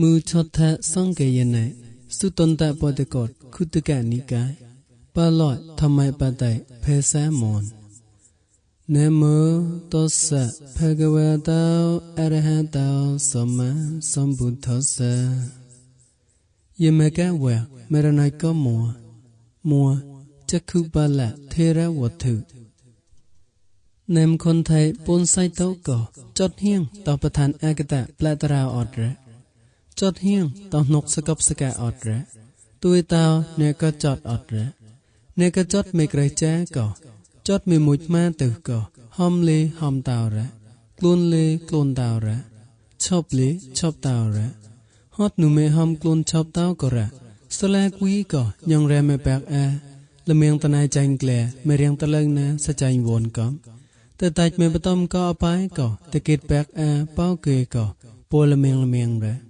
មូឆដ្ឋសង្កយនៈសុតន្តបតកតគុតកនិកាយបលតធម្មបតៃភេសាមននមោតស្សៈភគវតោអរហតោសម្មាសម្ពុទ្ធស្សៈយមកវៈមរណកមោមួចក្ខុបលៈធេរវត្ថុនមខុនថៃពុនសៃតោកចត់ហៀងតបឋានអកតៈផ្លតរោអត់រ៉ា ចត់ហៀងតោះនុកសកបសកាអត់រ៉ទួយតោអ្នកក៏ចត់អត់រ៉អ្នកក៏ចត់មេក្រៃចាក៏ចត់មេមួយម៉ាទៅក៏ហំលេហំតោរ៉ខ្លួនលេខ្លួនតោរ៉ឈប់លេឈប់តោរ៉ហត់នុមេហំខ្លួនឈប់តោក៏រ៉ស្លាគវីក៏ញងរ៉មេបាក់អាលមៀងតណៃចាញ់ក្លែមេរៀងតលឹងណាសចាញ់វនកំតើតាច់មេបតំក៏អបាយក៏តេកេតបាក់អាប៉ោគេក៏ពលមៀងលមៀងរ៉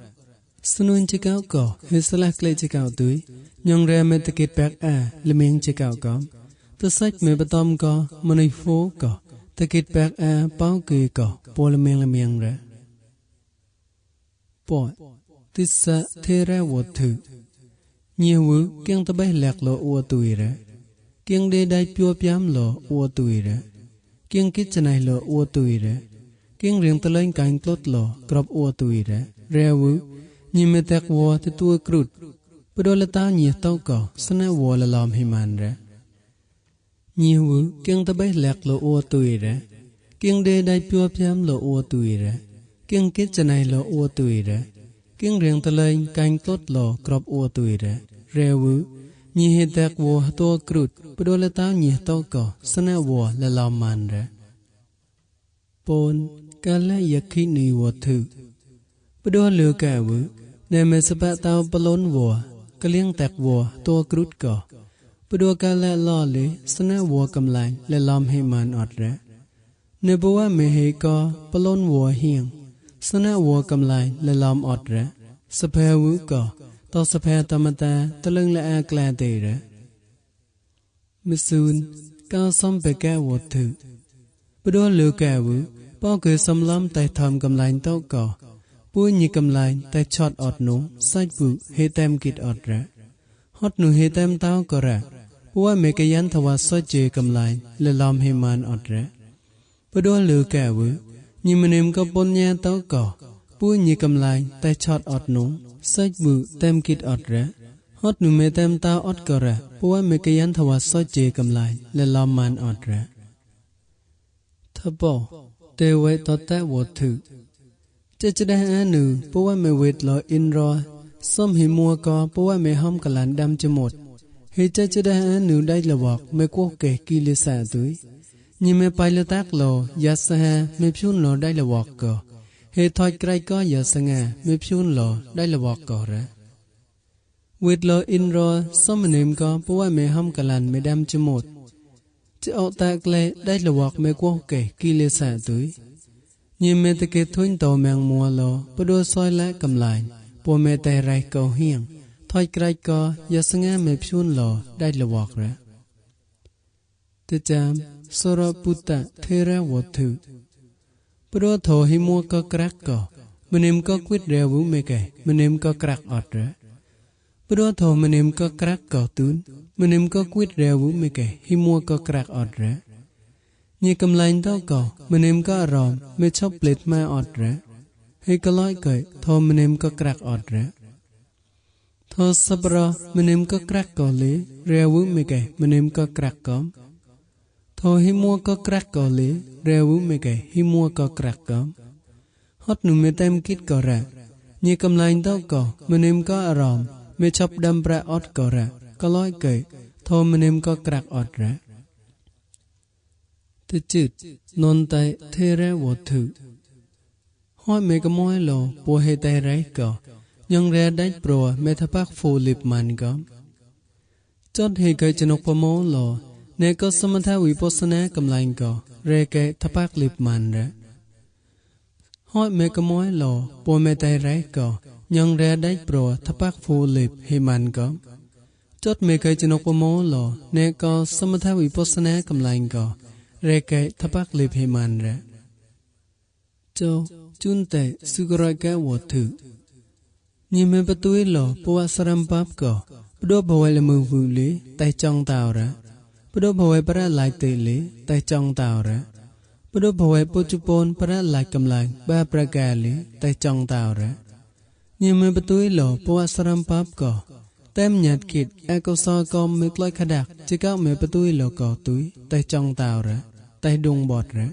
ណែកចត់អត់រ៉ណែកចត់មេសិងគីកហំលេហំតោរ៉ទុនលេក្លូនតោរ៉ឈប់លេឈប់តោរ៉ហត់នុមេហំក្លូនឈប់តោក៏រ៉ស្នួនជិកោក៏ហេស្លាក្លេជិកោទុយញងរែមេតកិតបែកអាលមៀងជិកោក៏ទសាច់មេបតំក៏មនិហ្វូក៏តកិតបែកអាបោគីក៏ពលមៀងលមៀងរ៉ពតទិសៈធេរវត្ថុញៀវគៀងតបេះលាក់លោអ៊ូទុយរ៉គៀងដេដៃពួពាំលោអ៊ូទុយរ៉គៀងគិចណៃលោអ៊ូទុយរ៉គៀងរៀងតលែងកាញ់ក្លុតលោក្របអ៊ូទុយរ៉រែវ ញិមេតាក់វទទួគ្រុតបដលតាញិតោកស្នេវលឡំហិមានរ៉ញិវគៀងតបេះលាក់លោអ៊ូទុយរ៉គៀងដេដៃពួពាំលោអ៊ូទុយរ៉គៀងគិចណៃលោអ៊ូទុយរ៉គៀងរៀងតលែងកាញ់ក្លុតលោក្របអ៊ូទុយរ៉រែវញិហេតាក់វទួគ្រុតបដលតាញិតោកស្នេវលឡំមានរ៉ពូនកាលយခိនីវធុបដលកែវ ណែមេសបតោបលនវកលៀងតាក់វតួគ្រុតកបដកាលឡលេស្នេវកំឡាញ់លឡំហេមានអត់រ៉នៅបវមេហេកបលនវហៀងស្នេវកំឡាញ់លឡំអត់រ៉សភេវកតសភេតមតាតលឹងលអាក្លាទេរមស៊ូនកោសំបកែវធុបដលកែវបោកេសំឡំតែធំកំឡាញ់តោក ពួយញីកំឡាញ់តែឆត់អត់នោះសាច់ពុហេតែមគិតអត់រ៉ហត់នោះហេតែមតោក៏រ៉ពួយមេកយន្តថវសជេកំឡាញ់លលំហេមានអត់រ៉បដលកែវញីមនិមក៏បុញ្ញាតោកពួយញីកំឡាញ់តែឆត់អត់នោះសាច់ពុតែមគិតអត់រ៉ហត់នោះមេតែមតោអត់ក៏រ៉ពួយមេកយន្តថវសជេកំឡាញ់លលំមានអត់រ៉ថបោទេវេតតវធុ ចេចដះអានុពវមេវេតលអ៊ីនរសំហិមួកពវមេហំកលានដាំចមុតហេចេចដះអានុដៃលវកមេគោកេគីលិសាទុយញិមេបៃលតាក់លោយ៉ាសហមេភុនលោដៃលវកកហេថយក្រៃកយ៉ាសងាមេភុនលោដៃលវកករ៉វេតលអ៊ីនរសំនិមកពវមេហំកលានមេដាំចមុតចអតក្លែដៃលវកមេគោកេគីលិសាទុយ ញិមេតកេធុញតមៀងមួលបដួសយលែកំឡាញ់ពួមេតែរៃកោហៀងថយក្រៃកោយសងាមេភួនលដៃលវករៈតចាំសរពុតថេរវធុព្រោះធោហិមួកក្រាក់កោមនិមកគិតរវមេកែមនិមកក្រាក់អត់រៈព្រោះធោមនិមកក្រាក់កោទុនមនិមកគិតរវមេកែហិមួកក្រាក់អត់រៈ ញីកំឡាញ់តកោមនិមក៏អារមមេឈប់ផ្លេតម៉ែអត់រ៉ហេកឡយកែធមនិមក៏ក្រាក់អត់រ៉ធសបរមនិមក៏ក្រាក់កោលេរាវមេកែមនិមក៏ក្រាក់កំធហិមួក៏ក្រាក់កោលេរាវមេកែហិមួក៏ក្រាក់កំហត់នុមេតែមគិតក៏រ៉ញីកំឡាញ់តកោមនិមក៏អារមមេឈប់ដំប្រអត់ក៏រ៉កឡយកែធមនិមក៏ក្រាក់អត់រ៉ តជិតននតៃថេរវធុហួយមេកមយលោពោហេតៃរៃកញងរែដាច់ប្រមេថបាក់ហ្វូលីបម៉ានកចតហេកៃចនុកពមោលណេកសមថាវិបស្សនាកំឡៃករេកេថបាក់លិបម៉ានរ៉ហើយមេកមយលពួមេតៃរ៉ៃកញងរ៉ដៃប្រថបាក់ហ្វូលិបហេម៉ានកចតមេកៃចនុកពមោលណេកសមថាវិបស្សនាកំឡៃក រេកេថបាក់លិបហេម៉ានរ៉ចោជុនតេសុករកែវធុញិមេបទុយលពវសរំបាប់កបដបវលមឺវូលីតៃចងតោរ៉បដបវបរឡៃតេលីតៃចងតោរ៉បដបវពុជពនបរឡៃកំឡៃបាប្រកាលីតៃចងតោរ៉ញិមេបទុយលពវសរំបាប់កតែមញាតគិតអកុសលកំមេក្លៃខដាក់ជាកោមេបទុយលកទុយតៃចងតោរ៉ តៃដងបតរ៉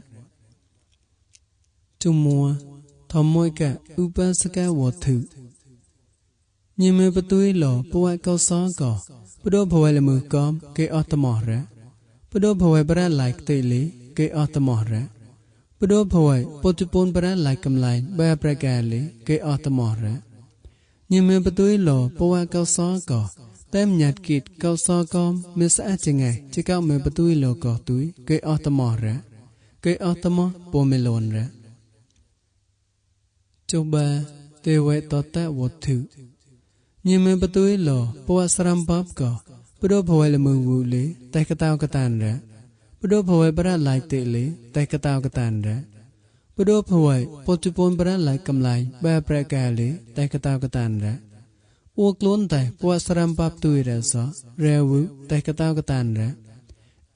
ជុំមួធម្មួយកឧបសកវធុញិមេបទុយលពវកោសកបដភវលមឺកំគេអត់តមរៈបដភវបរឡៃតេលីគេអត់តមរៈបដភវពុជពុនបរឡៃកំឡៃបែប្រកាលីគេអត់តមរៈញិមេបទុយលពវកោសក តែមញាតគិតកោសកំមេស្អាចងៃជាកោមេបទុយលកោទុយគេអត់តមរៈគេអត់តមពមេលនរៈចុបាទេវេតតវធុញិមេបទុយលពវស្រំបបកបដភវលមវូលេតៃកតោកតានរបដភវបរឡៃតេលេតៃកតោកតានរបដភវពុជពនបរឡៃកំឡៃបែប្រកាលេតៃកតោកតានរ អ៊ូក្លូនតៃពវស្រំបបទុយរសរេវូតៃកតោកតានរ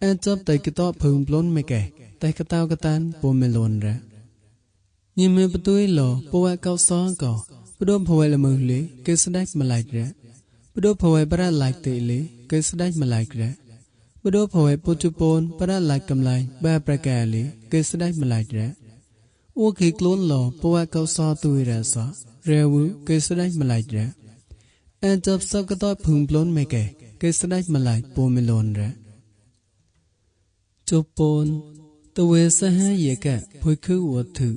អញ្ចប់តៃកតោភឹងប្លុនមេកែតៃកតោកតានពុំមេលូនរញិមេបទុយលពវកោសកោបដភវលមឺលេគេស្ដេចម្លាច់រៈបដភវបរឡៃតេលេគេស្ដេចម្លាច់រៈបដភវពុជពនបរឡៃកំឡៃបែប្រកាលេគេស្ដេចម្លាច់រៈអូគេក្លូនលពវកោសទុយរសរេវគេស្ដេចម្លាច់រៈ អញ្ចប់សកតភឹងប្លុនមេកែគេស្ដេចម្លាច់ពូមេលនរៈជពនតវេសហយកៈភុយខុវធុ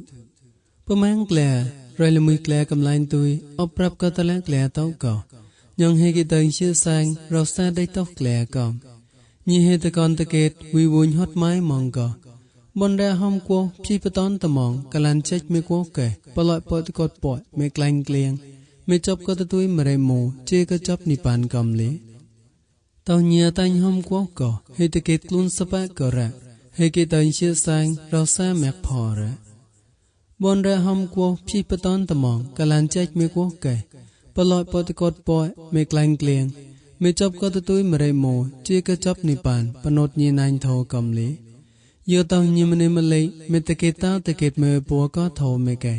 ប្រមាំងក្លារយលមួយក្លែកំឡាញ់ទុយអបប្រាប់ក៏តឡាក្លែតោកោញងហេគិតងជឿសាងរសាដៃតោក្លែកំញីហេតកនតកេតវិវុញហត់ម៉ៃម៉ងកោបនរហំគោភីបតនតមងកលានចេចមេគោកែបលយពតកតពមេក្លាញ់ក្លៀង មេចប់ក៏ទុយមរេមូជេក៏ចប់និបានកំលីតោញាតាញ់ហំគោកោហេតកេតខ្លួនសបាករៈហេគិតងជឿសាងរសាមេផរៈបនរហំគោភីបតនតមងកលានចែកមេគោកែបលយពតកតពយមេក្លែងក្លៀងមេចប់ក៏ទទុយមរេម៉ូជាកចប់និបានបណូតញីណាញ់ធោកំលីយោតោញីមនេមលេមេតកេតាតកេតមេពូក៏ធោមេកែ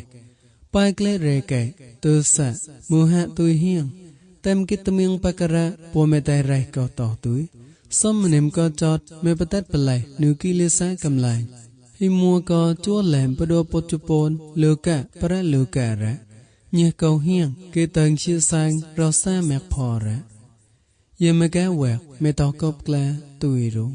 ប៉ៃក្លេរេកែទើសមោហៈទុយហៀងតែមគិតមៀងបករៈពូមេតៃរេក៏តោទុយសំមនិមក៏ចតមេបតតបលៃនុគីលេសាកំឡៃហិមួកជួលែមបដោពុជពនលោកៈប្រលោការៈញេកោហៀងគេតើងជាសាងរសាមេផរៈយេមកែវែមេតកបក្លាទុយរុ